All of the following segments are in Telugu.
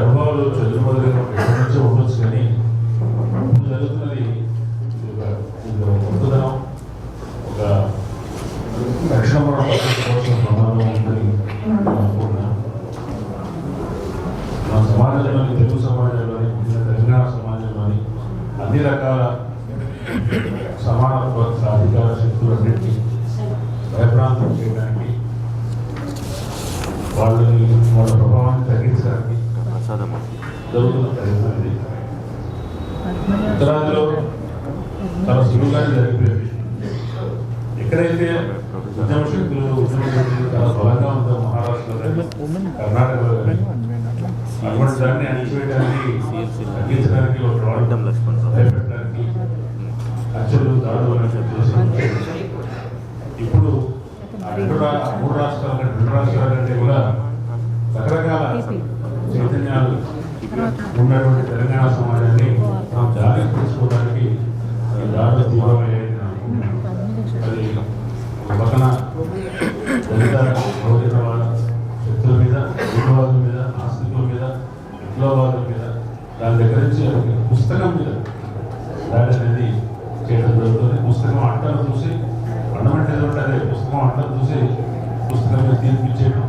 అనుభవాలు చదువు మొదలైనప్పుడు ఎక్కడి నుంచో ఉండొచ్చు కానీ జరుగుతున్నది కొత్తదనం ఒక రక్షణ కోసం ప్రమాదం ఉందని అనుకున్నాను సమాజంలోని తెలుగు సమాజంలోని తెలంగాణ సమాజంలోని అన్ని రకాల సమానత్వ సాధికార శక్తులన్నింటినీ భయప్రాంతం చేయడానికి వాళ్ళని వాళ్ళ ప్రభావాన్ని తగ్గించడానికి ఉత్తరాదిలో చాలా సులువుగానే జరిగిపోయింది ఎక్కడైతే ఉద్యమ శక్తులు ఉద్యమ శక్తులు చాలా బలంగా ఉందో మహారాష్ట్రలో కానీ, కర్ణాటకలో కానీ, అటువంటి దాన్ని అణిచివేయడానికి తగ్గించడానికి ఒక రావడం భయపెట్టడానికి హత్యలు దాడులు అనే ఇప్పుడు రెండు మూడు రాష్ట్రాల కంటే రెండు రాష్ట్రాల కంటే కూడా రకరకాల చైతన్యాలు. ఉన్నటువంటి తెలంగాణ సమాజాన్ని మనం జాగ్రత్త తీసుకోవడానికి ఈ దూరమయ్యాయి అది ఒక పక్కన దళిత బహుజనవాద శక్తుల మీద ఉగ్రవాదుల మీద ఆస్తికుల మీద విప్లవాదుల మీద దాని దగ్గర నుంచి పుస్తకం మీద దాడి అనేది చేయడం జరుగుతుంది. పుస్తకం అంటారు చూసి ఫండమెంటల్ అదే పుస్తకం అంటారు చూసి పుస్తకం మీద తీర్పు ఇచ్చేయడం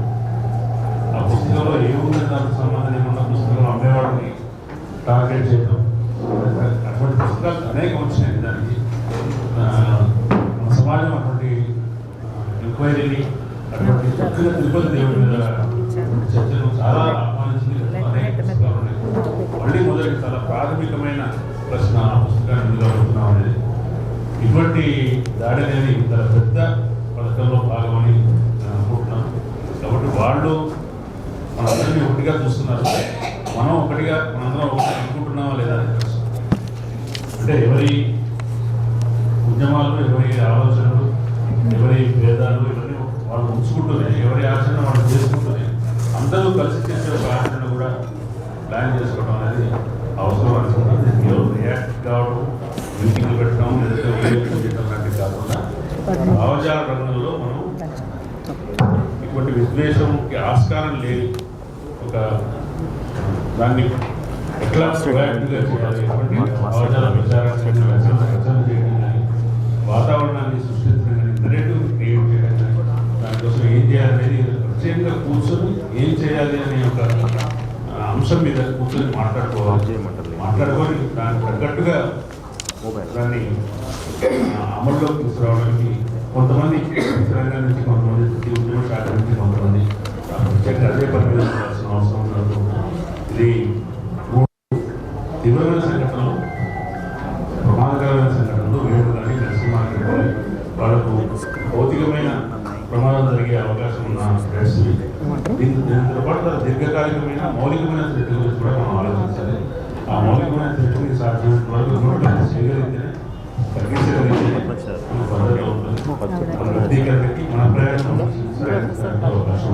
పుస్తకంలో ఏముంది దానికి సంబంధం ఏమన్నా పుస్తకం అమ్మేవాడిని? టార్గెట్ చేయడం. అటువంటి పుస్తకాలు అనేక వచ్చినాయి దానికి. మన సమాజం అటువంటి ఎంక్వైరీని అటువంటి చర్చలు తిరుపతి దేవుడి మీద చర్చలు చాలా ఆహ్వానించింది అనేక పుస్తకాలు ఉన్నాయి. మళ్ళీ మొదటి చాలా ప్రాథమికమైన ప్రశ్న ఆ పుస్తకాన్ని ఎందుకు అడుగుతున్నాం అనేది. ఇటువంటి దాడి అనేది చాలా పెద్ద పథకంలో భాగమని ఉంటుంది ఎవరి ఆచరణ వాళ్ళు చేసుకుంటుంది. అందరూ కలిసి చేసే ఒక ఆచరణ కూడా ప్లాన్ చేసుకోవడం అనేది అవసరం అనుకుంటుంది ఎవరు రియాక్ట్ కావడం మీటింగ్లు పెట్టడం లేదంటే ఉపయోగించడం చేయడం లాంటివి కాకుండా భావజాల రంగంలో మనం ఇటువంటి విద్వేషంకి ఆస్కారం లేని ఒక దాన్ని ఎట్లా ప్రయాక్టివ్గా చేయాలి భావజాల ప్రచారాన్ని చేయడం కానీ వాతావరణాన్ని సృష్టించడం కానీ నెరేటివ్ క్రియేట్ చేయడం కానీ దానికోసం ఏం చేయాలనేది ప్రత్యేకంగా కూర్చొని ఏం చేయాలి అనే ఒక అంశం మీద కూర్చొని మాట్లాడుకోవాలి. మాట్లాడుకొని దానికి తగ్గట్టుగా దాన్ని అమల్లోకి తీసుకురావడానికి కొంతమంది తెలంగాణ నుంచి కొంతమంది ప్రతి ఉద్యమ శాఖ నుంచి కొంతమంది ప్రత్యేకంగా అదే పని మీద ఉండాల్సిన అవసరం ఉండదు ఇది తీవ్రమైన సంఘటనలు ప్రమాదకరమైన సంఘటనలు వేడు కానీ నరసింహారెడ్డి వాళ్ళకు భౌతికమైన ప్రమాదాలు జరిగే అవకాశం ఉన్న వేస్తుంది దీంతో దీనితో పాటు దీర్ఘకాలికమైన మౌలికమైన శ్రద్ధ గురించి కూడా మనం ఆలోచించాలి. ఆ మౌలికమైన శ్రద్ధకి సాధ్యమైనంత వరకు కూడా చేయగలిగితే మన ప్రయాణం అవకాశం